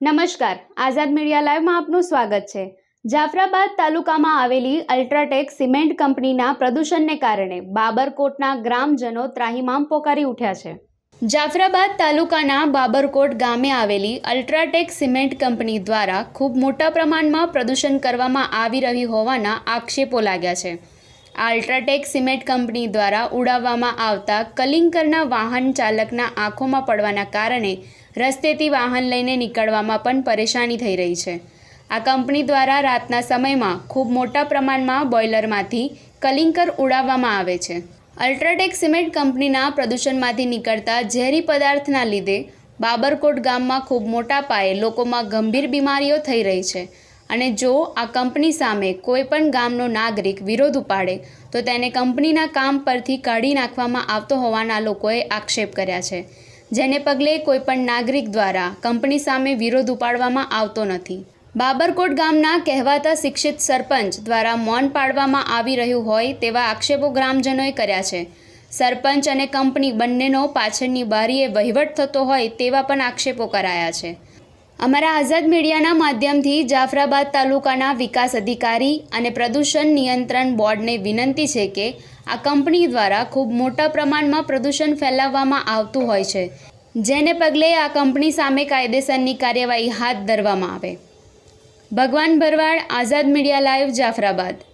નમસ્કાર. આઝાદ મીડિયા લાઈવમાં આપનું સ્વાગત છે. જાફરાબાદ તાલુકામાં આવેલી અલ્ટ્રાટેક સિમેન્ટ કંપનીના પ્રદૂષણને કારણે બાબરકોટના ગ્રામજનો ત્રાહિમામ પોકારી ઉઠ્યા છે. જાફરાબાદ તાલુકાના બાબરકોટ ગામે આવેલી અલ્ટ્રાટેક સિમેન્ટ કંપની દ્વારા ખૂબ મોટા પ્રમાણમાં પ્રદૂષણ કરવામાં આવી રહ્યું હોવાના આક્ષેપો લાગ્યા છે. આ અલ્ટ્રાટેક સિમેન્ટ કંપની દ્વારા ઉડાવવામાં આવતા કલિંકરના વાહન ચાલકના આંખોમાં પડવાના કારણે રસ્તેથી વાહન લઈને નીકળવામાં પણ પરેશાની થઈ રહી છે. આ કંપની દ્વારા રાતના સમયમાં ખૂબ મોટા પ્રમાણમાં બોઇલરમાંથી કલિંકર ઉડાવવામાં આવે છે. અલ્ટ્રાટેક સિમેન્ટ કંપનીના પ્રદૂષણમાંથી નીકળતા ઝેરી પદાર્થના લીધે બાબરકોટ ગામમાં ખૂબ મોટા પાયે લોકોમાં ગંભીર બીમારીઓ થઈ રહી છે. અને જો આ કંપની સામે કોઈપણ ગામનો નાગરિક વિરોધ ઉપાડે, તો તેને કંપનીના કામ પરથી કાઢી નાખવામાં આવતો હોવાના લોકોએ આક્ષેપ કર્યા છે, જેને પગલે કોઈપણ નાગરિક દ્વારા કંપની સામે વિરોધ ઉપાડવામાં આવતો નથી. બાબરકોટ ગામના કહેવાતા શિક્ષિત સરપંચ દ્વારા મૌન પાડવામાં આવી રહ્યું હોય તેવા આક્ષેપો ગ્રામજનોએ કર્યા છે. સરપંચ અને કંપની બંનેનો પાછળની બારીએ વહીવટ થતો હોય તેવા પણ આક્ષેપો કરાયા છે. અમારા આઝાદ મીડિયાના માધ્યમથી જાફરાબાદ તાલુકાના વિકાસ અધિકારી અને પ્રદૂષણ નિયંત્રણ બોર્ડને વિનંતી છે કે આ કંપની દ્વારા ખૂબ મોટા પ્રમાણમાં પ્રદૂષણ ફેલાવવામાં આવતું હોય છે, જેને પગલે આ કંપની સામે કાયદેસરની કાર્યવાહી હાથ ધરવામાં આવે. Bhagwan Bharwad, Azad media live, Jafrabad.